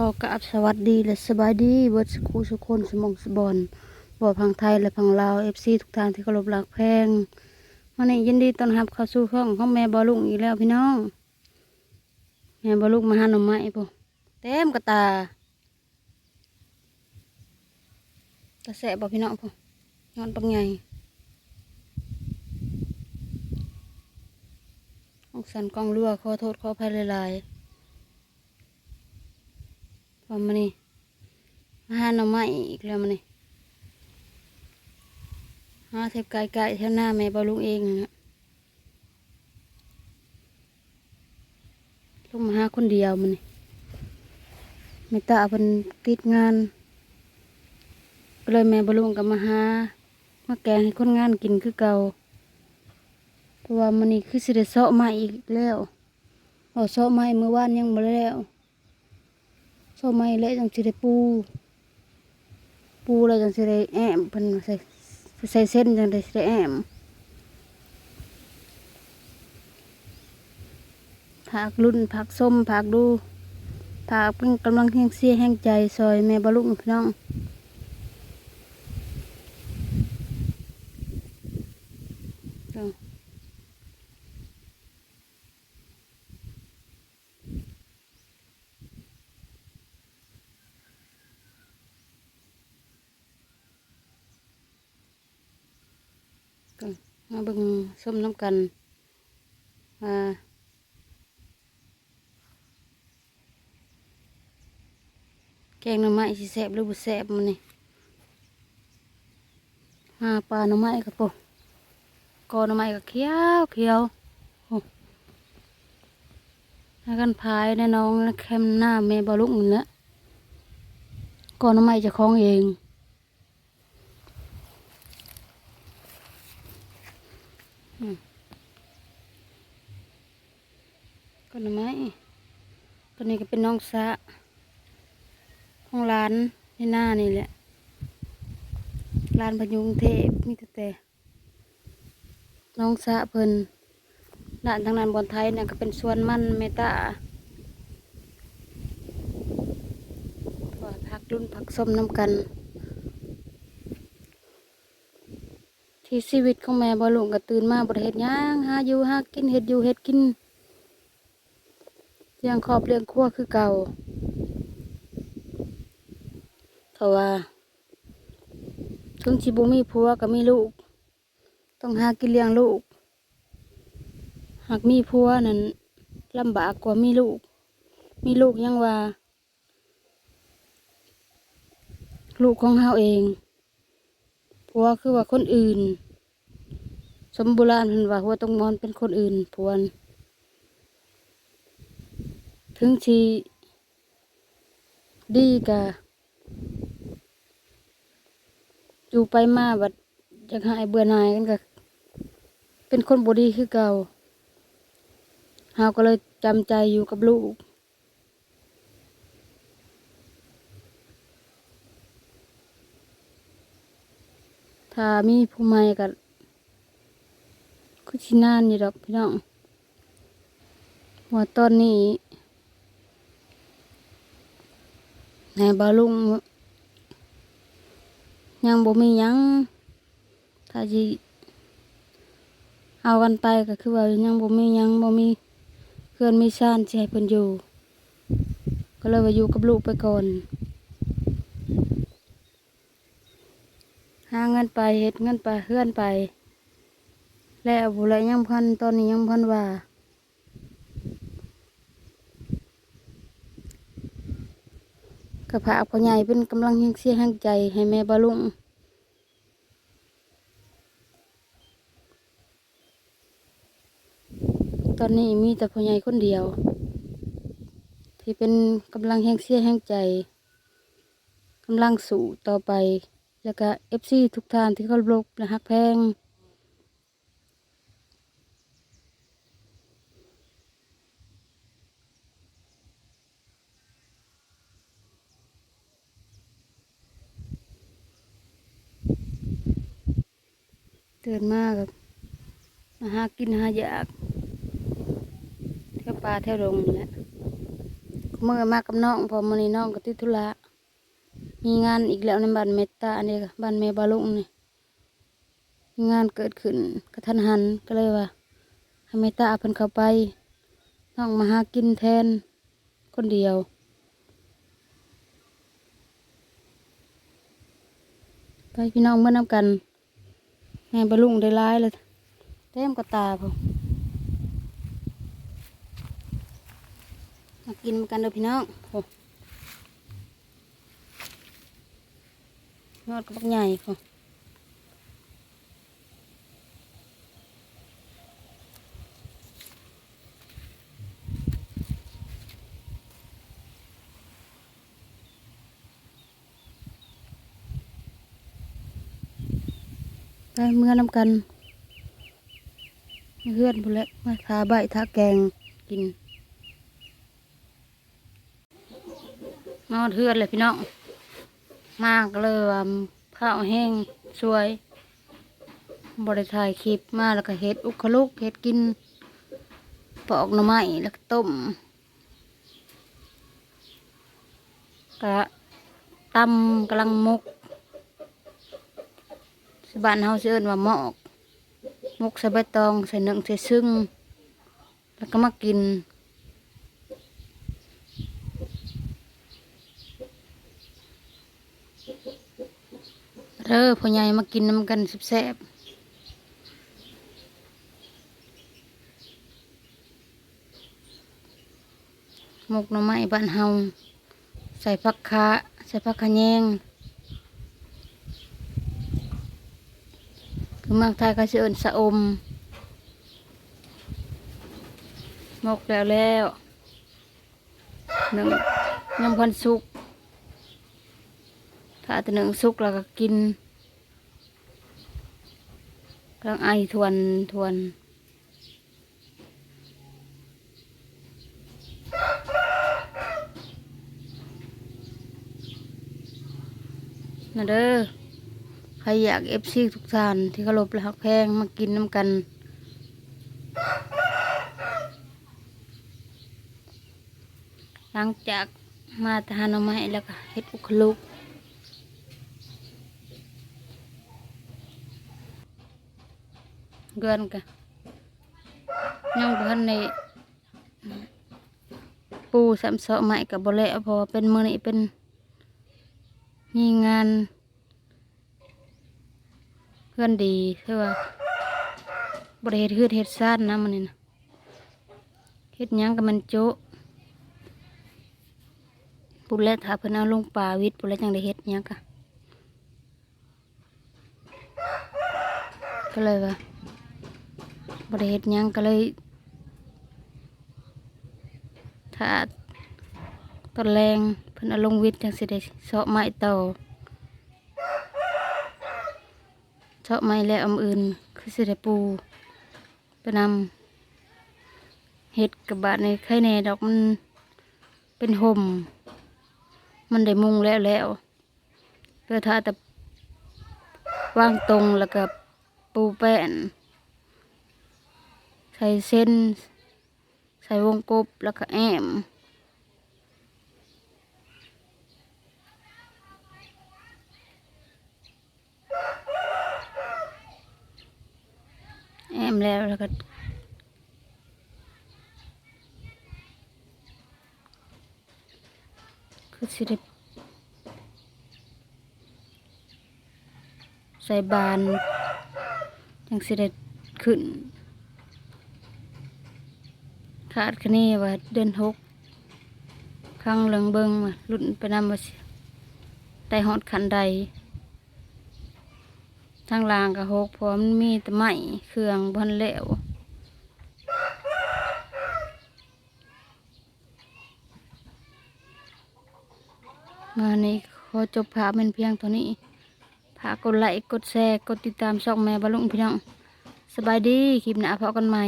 ขอกราบสวัสดีและสบายดีเบิดสกูสุคนสมองสบอนบ่อพังไทยและพังลาวเอฟซีทุกทางที่เคารพรักแพงวันนี้ยินดีต้อนรับเข้าสู่ช่องของแม่บอลุงอีกแล้วพี่น้อง แม่บอลุงมาหาหน่อไม้ปุ๊เต็มกระตาตะแสบ่พี่น้องปุ๊นอนปังไงองสันกองเรือขอโทษขออภัยหลายๆ ว่ามันนี่มาหาหน่อไม้อีกแล้วมันนี่หาเทปไกลๆแถวหน้าแม่บอลุงเองนะลงมาหาคนเดียวมันนี่ไม่ตาเป็นติดงานก็เลยแม่บอลุงก็มาหามาแกงให้คนงานกินคือเก่าเพราะว่ามันนี่คือสิได้เสาะมาอีกแล้วเอาเสาะมาเมื่อวานยังบ่แล้ว โซไม้เละจังสิได้ปู ปูอะไรจังสิได้แอมเป็นใส่ใส่เส้นจังได้สิได้แอมผักรุ่นผักส้มผักดูผักเป็นกำลังแห้งเสียแห้งใจซอยแม่บะลุงพี่น้องเอาก็ มาเบิ่งส้มน้ำกันว่าแกงหน่อไม้สิแซ่บหรือบ่แซ่บมันนี่หาปลาหน่อไม้กับปุ๊กอหน่อไม้ก็เขียวเขียวโอ้ให้กันพายแน่น้องแล้วแคมหน้าแม่บอลุกนี่แหละกอหน่อไม้จะคล้องเอง ก็หน่อไม้ตัวนี้ก็เป็นน้องสะของร้านในหน้านี่แหละร้านพยุงเทพมีแต่แต่น้องสะเพิ่นร้านทางนั้นบนไทยเนี่ยก็เป็นสวนมันเมตาพอพักรุ่นพักส้มน้ำกัน ที่ชีวิตของแม่บอลุงก็ตื่นมาบริเหตุย่างหาอยู่หากินเห็ดอยู่เห็ดกินเลี้ยงครอบเลี้ยงครัวคือเก่าเพราะว่าถึงชิบุมีผัวก็มีลูก ต้องหากินเลี้ยงลูก หากมีผัวนั้นลำบากกว่ามีลูก มีลูกยังว่า ลูกของเฮาเองผัวคือว่าคนอื่น สมบูรณเพิ่นว่าหัวต้องมอนเป็นคนอื่นผัวน ถึงชีดีกะอยู่ไปมาบัดยากหายเบื่อหน่ายกันกะเป็นคนบดีคือเก่าเฮาก็เลยจำใจอยู่กับลูก ถ้ามีผู้ใหม่ก็ คือชินานอยู่ดอกพี่น้องว่าตอนนี้ในบาลุงยังบ่มียัง ถ้าสิเอากันไปก็คือว่ายังบ่มียังบ่มีเพื่อนมีซ่านให้เพิ่นอยู่ ก็เลยว่าอยู่กับลูกไปก่อน หาเงินไปเฮ็ดเงินไปเฮือนไป แล้วบ่เลยยังพันตอนนี้ยังพันว่ากระพาพ่อใหญ่เป็นกำลังแห่งเสียแห่งใจให้แม่บาลุงตอนนี้มีแต่พ่อใหญ่คนเดียว ที่เป็นกำลังแห่งเสียแห่งใจกำลังสู่ต่อไป แล้วก็เอฟซีทุกท่านที่เขารบและฮักแพง ตือนมากครับมาหากินหาอยากเที่ยวป่าเที่ยวดงนี่แหละเมื่อมากับน้องพอมื้อนี้น้องก็ติดธุระมีงานอีกแล้วในบ้านเมตตาอันนี้บ้านแม่บาลุงนี่มีงานเกิดขึ้นกระทันหันก็เลยว่าให้เมตตาเพิ่นเข้าไปน้องมาหากินแทนคนเดียวไปพี่น้องเมื่อนำกัน แม่บาลุงได้ร้ายเลยเต็มกระตาผมมากินกันเด้อพี่น้องยอดกระปักใหญ่พอ ไปเมื่อน้ำกันเพื่อนพุ่นแหละมาทาใบทาแกงกินมาเทือนเลยพี่น้องมากเลยว่าข้าวแห้งสวยบริถ่ายคลิปมาแล้วก็เฮ็ดอุคลุกเฮ็ดกินปอกหน่อไม้แล้วก็ต้มกะตำกำลังมุก บ้านเฮาสิเอิ้นว่าหมอกมกใส่ใบตองใส่หนึ่งใส่ซึ่ง แล้วก็มากินเด้อพ่อใหญ่มากินน้ำกันแซ่บหมกหน่อไม้บ้านเฮาใส่ผักคะใส่ผักขะแยงคือ เมืองไทยก็เอิ้นสะอมหมกแล้วแล้วหนึ่งยังพันสุก ถ้าแต่หนึ่งสุกแล้วก็กินกำลังไอทวนทวนนะเด้อ ครอยากเอฟซีทุกท่านที่เคารพและฮักแพงมากินน้ำกัน หลังจากมาทานเอาไม้แล้วก็เฮ็ดอุคลุกเกินกะยังบ่ทันในปูสามเสาะใหม่กับบแล้วเพอเป็นมือนี้เป็นมีงาน พื่อนดีคือว่าบริเฮ็ดคือเฮ็ดซ่านนะมันนี่นะเฮ็ดยังกับมันโจะปุแล้วถ้าเพิ่นเอาลงป่าวิทย์ปุแล้วจังได้เฮ็ดยังกะก็เลยว่าบริเฮ็ดหยังก็เลยถ้าตอนแรงเพิ่นเอาลงวิทย์จังสิได้เสาะไม้ต่อ เสาะไม้แล้วอำอื่น คือสิได้ปูไปนำเฮ็ดกับบาดในไข่แน่ดอกมันเป็นห่ม มันได้มุงแล้วแล้วเพื่อถ้าแต่วางตรงแล้วก็ปูแป้น ใส่เส้น ใส่วงกบแล้วก็แอม แอมแล้วแล้วก็คือสิได้ใส่บานยังสิได้ขึ้นขาดคะนี่ว่าเดือนหกข้างเหลืองเบิงมาลุ่นไปนำมาได้หอดขันใด ทางลางกับหกพร้อมมีตะไม้เครื่องบนเหลวมาในี้ขอจบภาพเป็นเพียงตัวนี้ภากกดไลค์กดแชร์กดติดตามช่องแม่บรรลุงพี่น้องสบายดีคลิปหน้าพบกันใหม่